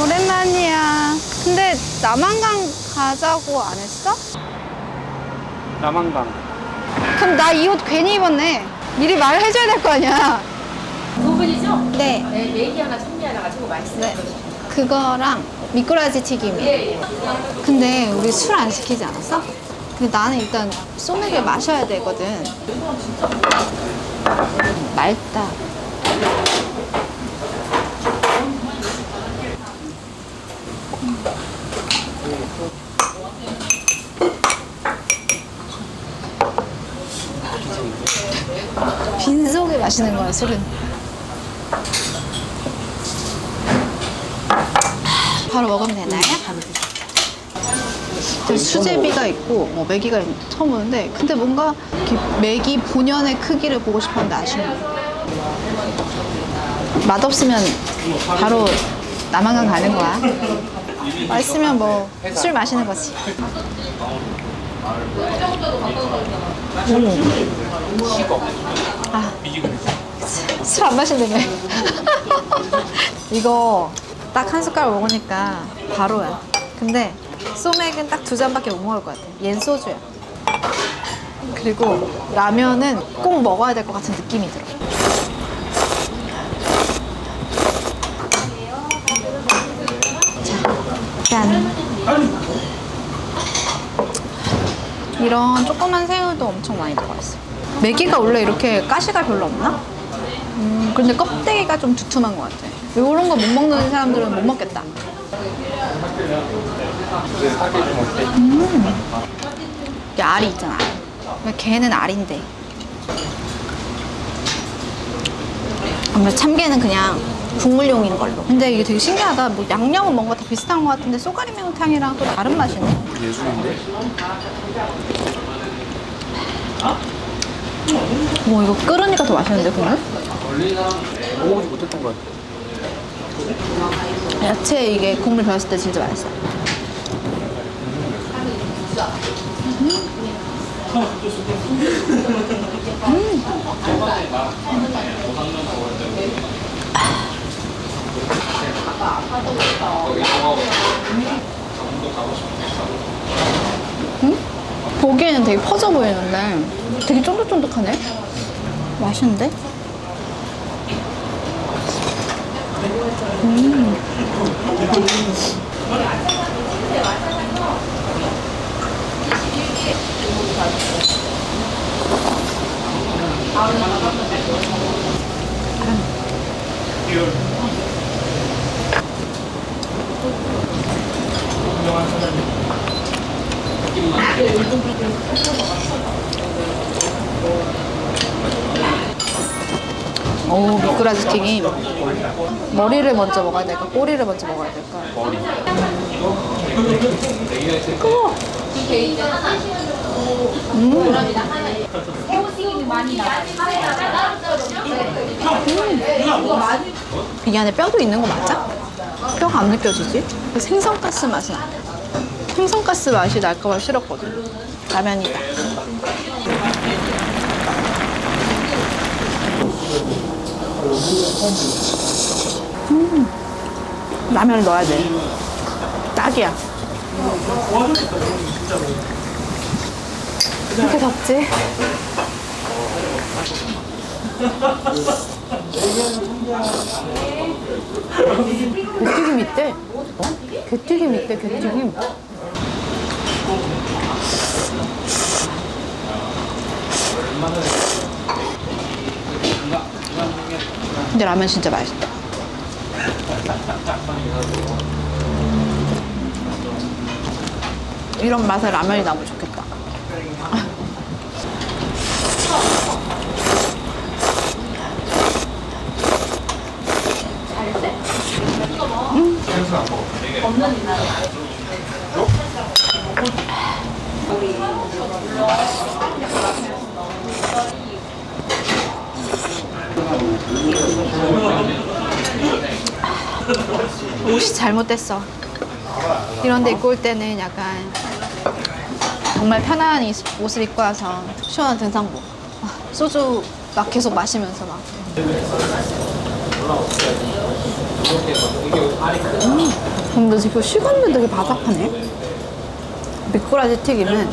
오랜만이야. 근데 남한강 가자고 안 했어? 남한강. 그럼 나 이 옷 괜히 입었네. 미리 말해줘야 될 거 아니야. 두 분이죠? 네. 네, 메기 하나, 천미 하나 가지고 맛있어요. 네. 그거랑 미꾸라지 튀김이. 예, 예. 근데 우리 술 안 시키지 않았어? 근데 나는 일단 소맥을 마셔야 되거든. 맑다. 빈속에 마시는 거야, 술은. 바로 먹으면 되나요? 저 수제비가 있고 뭐 메기가 있- 처음 보는데 근데 뭔가 메기 본연의 크기를 보고 싶었는데 아쉽네 맛없으면 바로 남한강 가는 거야. 맛있으면 뭐 술 마시는 거지. 아, 술 안 마신다며 이거 딱 한 숟갈 먹으니까 바로야 근데 소맥은 딱 두 잔밖에 못 먹을 것 같아. 얜 소주야. 그리고 라면은 꼭 먹어야 될 것 같은 느낌이 들어. 자, 짠. 이런 조그만 새우도 엄청 많이 들어가 있어. 메기가 원래 이렇게 가시가 별로 없나? 음, 근데 껍데기가 좀 두툼한 것 같아. 이런 거 못 먹는 사람들은 못 먹겠다. 음. 이 알이 있잖아. 알. 걔는 알인데. 아무래도 참게는 그냥 국물용인 걸로. 근데 이게 되게 신기하다. 뭐 양념은 뭔가 다 비슷한 것 같은데 쏘가리 매운탕이랑 또 다른 맛이네. 예술인데? 뭐 이거 끓으니까 더 맛있는데 국물? 먹어보지 못했던 것 같아. 야채 이게 국물 배웠을 때 진짜 맛있어. 음? 보기에는 되게 퍼져 보이는데 되게 쫀득쫀득하네. 맛있는데? 음. 음. 오 미꾸라지 튀김 머리를 먼저 먹어야 될까 꼬리를 먼저 먹어야 될까 머리. 뜨거 이 안에 뼈도 있는 거 맞아? 뼈가 안 느껴지지? 생선가스 맛이 나 생선가스 맛이 날까봐 싫었거든 라면이다 음, 라면을 넣어야 돼 딱이야 이렇게 덥지? 게튀김 있대. 어? 게튀김 있대, 게튀김. 근데 라면 진짜 맛있다. 이런 맛에 라면이 나오면 좋겠다. 옷이 잘못됐어. 이런 데 입고 올 때는 약간 정말 편안한 이- 옷을 입고 와서 시원한 등산복. 아, 소주 막 계속 마시면서 막. 음, 근데 지금 시간도 되게 바삭하네. 미꾸라지 튀김은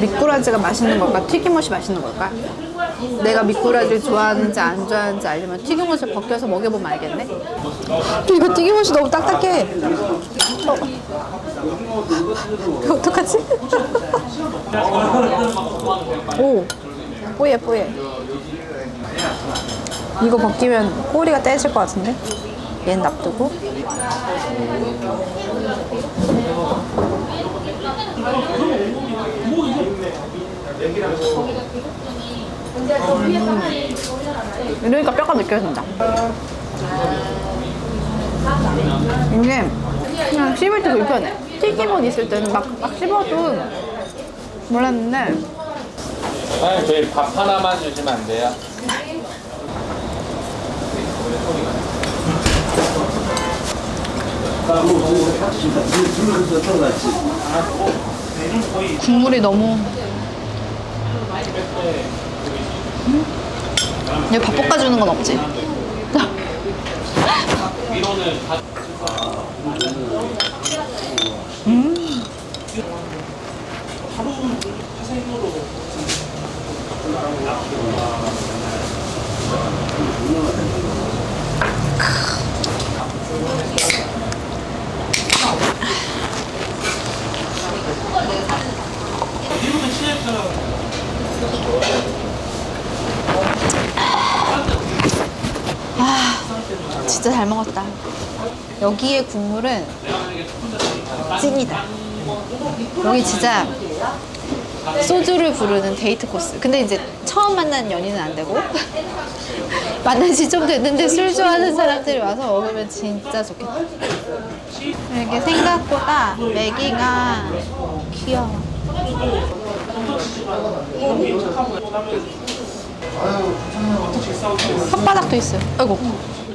미꾸라지가 맛있는 걸까? 튀김옷이 맛있는 걸까? 내가 미꾸라지를 좋아하는지 안 좋아하는지 알려면 튀김옷을 벗겨서 먹여보면 알겠네? 이거 튀김옷이 너무 딱딱해. 어. 어떡하지? 오, 뽀얘 뽀얘. 이거 벗기면 꼬리가 떼질 것 같은데? 얘는 놔두고. 이러니까 뼈가 느껴진다. 이게 그냥 씹을 때 불편해. 튀김옷 있을 때는 막, 막 씹어도 몰랐는데 사장님 저희 밥 하나만 주시면 안 돼요? 국물이 너무 음? 여기 밥 볶아주는 건 없지? 진짜 잘 먹었다. 여기의 국물은 찐이다. 여기 진짜 소주를 부르는 데이트 코스. 근데 이제 처음 만난 연인은 안 되고 만난 지 좀 됐는데 술 좋아하는 사람들이 와서 먹으면 진짜 좋겠다. 이렇게 생각보다 메기가 귀여워. 혓바닥도 있어요. 아이고.